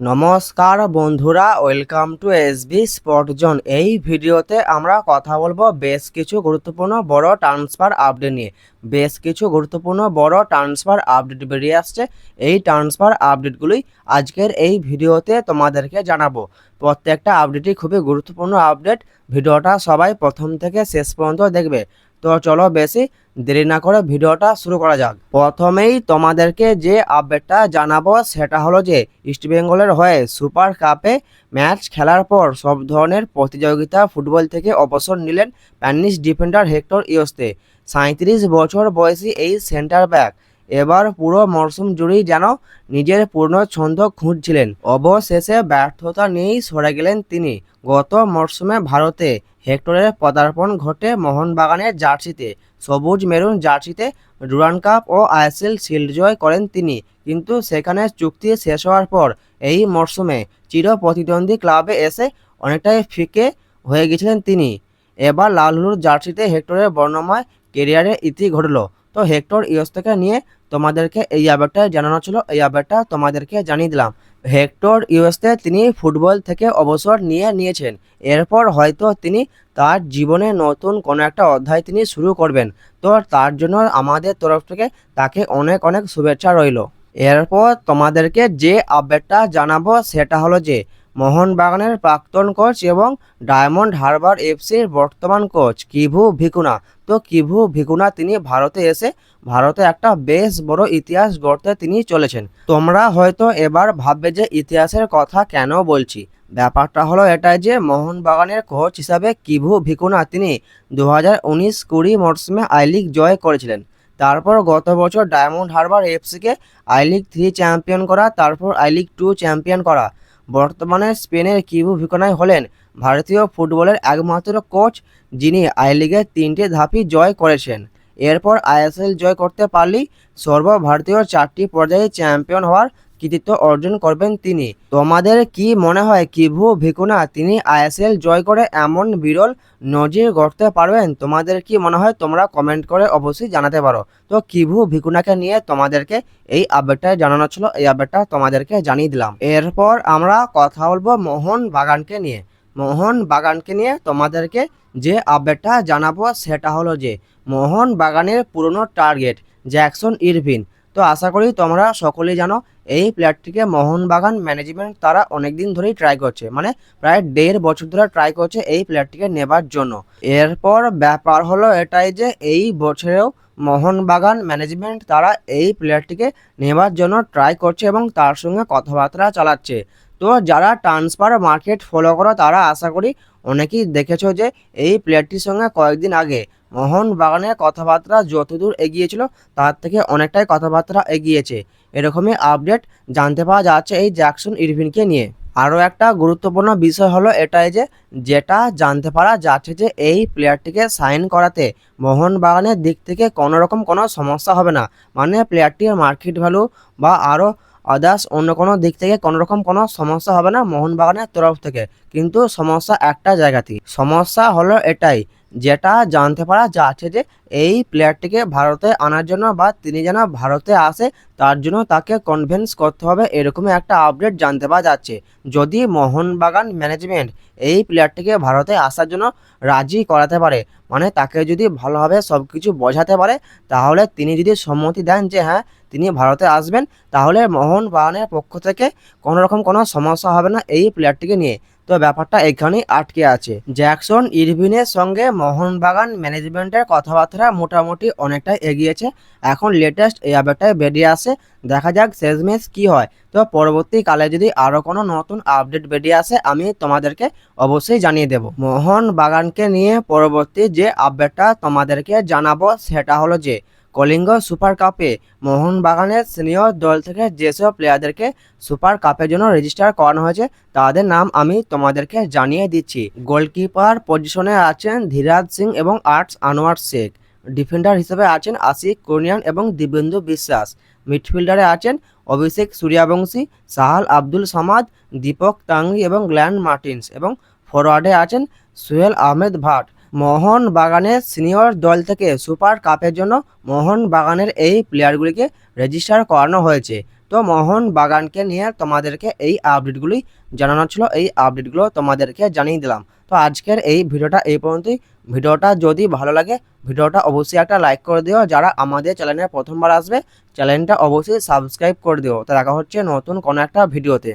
নমস্কার বন্ধুরা welcome to SB spot zone এই ভিডিওতে আমরা কথা বলব বেশ কিছু গুরুত্বপূর্ণ বড় ট্রান্সফার আপডেট নিয়ে। বেশ কিছু গুরুত্বপূর্ণ বড় ট্রান্সফার আপডেট বেরিয়ে আসছে। এই ট্রান্সফার আপডেটগুলি আজকের এই ভিডিওতে তোমাদেরকে জানাব। প্রত্যেকটা আপডেটই খুবই গুরুত্বপূর্ণ আপডেট ভিডিওটা সবাই প্রথম থেকে শেষ পর্যন্ত দেখবে। তো চলো বেশি দেরি না করে ভিডিওটা শুরু করা যাক। প্রথমেই তোমাদেরকে যে আপডেটটা জানাব সেটা হলো যে ইস্টবেঙ্গলের হয়ে সুপার কাপে ম্যাচ খেলার পর সব ধরনের প্রতিযোগিতা ফুটবল থেকে অবসর নিলেন প্যানিশ ডিফেন্ডার হেক্টর ইয়স্তে সাঁত্রিশ বছর বয়সী এই সেন্টার ব্যাক এবার পুরো মরশুম জুড়েই যেন নিজের পূর্ণ ছন্দ খুঁজছিলেন। অবশেষে ব্যর্থতা নিয়েই সরে গেলেন তিনি। গত মরশুমে ভারতে হেক্টরের পদার্পণ ঘটে মোহনবাগানের জার্সিতে। সবুজ মেরুন জার্সিতে ডুরান কাপ ও আইএসএল শিল্ড জয় করেন তিনি। কিন্তু সেখানে চুক্তি শেষ হওয়ার পর এই মরশুমে চির প্রতিদ্বন্দ্বী ক্লাবে এসে অনেকটাই ফিকে হয়ে গেছিলেন তিনি। এবার লাল জার্সিতে হেক্টরের বর্ণময় কেরিয়ারে ইতি ঘটলো। তো হেক্টর ইয়স্তকে নিয়ে তোমাদেরকে এই আপডেটটা জানানো ছিল, এই আপডেটটা তোমাদেরকে জানিয়ে দিলাম। হেক্টর ইউএসতে তিনি ফুটবল থেকে অবসর নিয়ে নিয়েছেন। এরপর হয়তো তিনি তার জীবনে নতুন কোনো একটা অধ্যায় তিনি শুরু করবেন। তো তার জন্য আমাদের তরফ থেকে তাকে অনেক অনেক শুভেচ্ছা রইল। এরপর তোমাদেরকে যে আপডেটটা জানাব সেটা হলো যে মোহনবাগানের প্রাক্তন কোচ এবং ডায়মন্ড হারবার এফসির বর্তমান কোচ কিভু ভিকুনা। তো কিভু ভিকুনা, তিনি ভারতে এসে ভারতে একটা বেশ বড় ইতিহাস গড়তে তিনি চলেছেন। তোমরা হয়তো এবার ভাববে যে ইতিহাসের কথা কেন বলছি? ব্যাপারটা হলো এটাই যে মোহনবাগানের কোচ হিসাবে কিভু ভিকুনা তিনি দু হাজার উনিশ কুড়ি মরশুমে আই লিগ জয় করেছিলেন। তারপর গত বছর ডায়মন্ড হারবার এফসিকে আই লিগ থ্রি চ্যাম্পিয়ন করা, তারপর আই লিগ টু চ্যাম্পিয়ন করা। বর্তমানে স্পেনের কিবু ভিকোনাই হলেন ভারতীয় ফুটবলের একমাত্র কোচ, যিনি আই লিগের তিনটি ধাপই জয় করেছেন। এরপর আইএসএল জয় করতে পারলেই সর্বভারতীয় চারটি পর্যায়ে চ্যাম্পিয়ন হওয়ার কৃতিত্ব অর্জন করবেন তিনি। তোমাদের কি মনে হয়, কিভু ভিকুনা তিনি আইএসএল জয় করে এমন বিরল নজির গড়তে পারবেন? তোমাদের কি মনে হয়, তোমরা কমেন্ট করে অবশ্যই জানাতে পারো। তো কিভু ভিকুনাকে নিয়ে তোমাদেরকে এই আপডেটটা জানানো ছিল, এই আপডেটটা তোমাদেরকে জানিয়ে দিলাম। এরপর আমরা কথা বলব মোহন বাগানকে নিয়ে। মোহন বাগানকে নিয়ে তোমাদেরকে যে আপডেটটা জানাব, সেটা হলো যে, মোহন বাগানের পুরনো টার্গেট জ্যাকসন ইরভিন তো আশা করি তোমরা সকলেই জানো, এই প্লেয়ারটিকে মোহনবাগান ম্যানেজমেন্ট তারা অনেক দিন ধরেই ট্রাই করছে। মানে প্রায় দেড় বছর ধরে ট্রাই করছে এই প্লেয়ারটিকে নেবার জন্য। এরপর ব্যাপার হলো এটাই যে এই বছরেও মোহনবাগান ম্যানেজমেন্ট তারা এই প্লেয়ারটিকে নেবার জন্য ট্রাই করছে এবং তার সঙ্গে কথাবার্তা চালাচ্ছে। তো যারা ট্রান্সফার মার্কেট ফলো করো, তারা আশা করি অনেকেই দেখেছ যে এই প্লেয়ারটির সঙ্গে কয়েকদিন আগে মোহনবাগানের কথাবার্তা যতদূর এগিয়েছিল, তার থেকে অনেকটাই কথাবার্তা এগিয়েছে। এরকমই আপডেট জানতে পাওয়া যাচ্ছে এই জ্যাকসন ইরভিনকে নিয়ে। আরও একটা গুরুত্বপূর্ণ বিষয় হলো এটাই যে, যেটা জানতে পারা যাচ্ছে যে এই প্লেয়ারটিকে সাইন করাতে মোহনবাগানের দিক থেকে কোনো রকম কোনো সমস্যা হবে না। মানে প্লেয়ারটির মার্কেট ভ্যালু বা আরও আদার্স অন্য কোনো দিক থেকে কোনো রকম কোনো সমস্যা হবে না মোহনবাগানের তরফ থেকে। কিন্তু সমস্যা একটা জায়গাতেই। সমস্যা হলো এটাই যেটা জানতে পারা যাচ্ছে যে এই প্লেয়ারটিকে ভারতে আনার জন্য বা তিনি যেন ভারতে আসে, তার জন্য তাকে কনভেন্স করতে হবে এরকমই একটা আপডেট জানতে পাওয়া যাচ্ছে। যদি মোহনবাগান ম্যানেজমেন্ট এই প্লেয়ারটিকে ভারতে আসার জন্য রাজি করাতে পারে মানে তাকে যদি ভালোভাবে সব কিছু বোঝাতে পারে, তাহলে তিনি যদি সম্মতি দেন যে হ্যাঁ তিনি ভারতে আসবেন, তাহলে মোহনবাগানের পক্ষ থেকে কোনো রকম কোনো সমস্যা হবে না এই প্লেয়ারটিকে নিয়ে। তো ব্যাপারটা এখানেই আটকে আছে। জ্যাকসন, ইরভিনের সঙ্গে মোহনবাগান ম্যানেজমেন্টের কথাবার্তা মোটামুটি অনেকটাই এগিয়েছে। এখন লেটেস্ট এই আপডেটটাই বেরিয়ে আসে। দেখা যাক শেষমেশ কি হয়। তো পরবর্তীকালে যদি আরও কোনো নতুন আপডেট বেরিয়ে আসে, আমি তোমাদেরকে অবশ্যই জানিয়ে দেব। মোহন বাগানকে নিয়ে পরবর্তী যে আপডেটটা তোমাদেরকে জানাব, সেটা হলো যে কলিঙ্গ সুপার কাপে মোহনবাগানের সিনিয়র দল থেকে যেসব প্লেয়ারদেরকে সুপার কাপের জন্য রেজিস্টার করানো হয়েছে, তাদের নাম আমি তোমাদেরকে জানিয়ে দিচ্ছি। গোলকিপার পজিশনে আছেন ধীরাজ সিং এবং আর্টস আনোয়ার শেখ। ডিফেন্ডার হিসেবে আছেন আশিক কুর্নিয়ান এবং দিবেন্দু বিশ্বাস। মিডফিল্ডারে আছেন অভিষেক সূর্যবংশী, সাহাল আব্দুল সামাদ, দীপক তাংরি এবং গ্ল্যান মার্টিন্স এবং ফরওয়ার্ডে আছেন সোহেল আহমেদ ভাট। মোহন বাগানের সিনিয়র দল থেকে সুপার কাপের জন্য মোহন বাগানের এই প্লেয়ারগুলিকে রেজিস্টার করানো হয়েছে। তো মোহন বাগানকে নিয়ে তোমাদেরকে এই আপডেটগুলি জানানো ছিল। এই আপডেটগুলো তোমাদেরকে জানিয়ে দিলাম। তো আজকের এই ভিডিওটা এই পর্যন্তই। ভিডিওটা যদি ভালো লাগে, ভিডিওটা অবশ্যই একটা লাইক করে দিও। যারা আমাদের চ্যানেলে প্রথমবার আসবে, চ্যানেলটা অবশ্যই সাবস্ক্রাইব করে দিও। তো দেখা হচ্ছে নতুন কোনো একটা ভিডিওতে।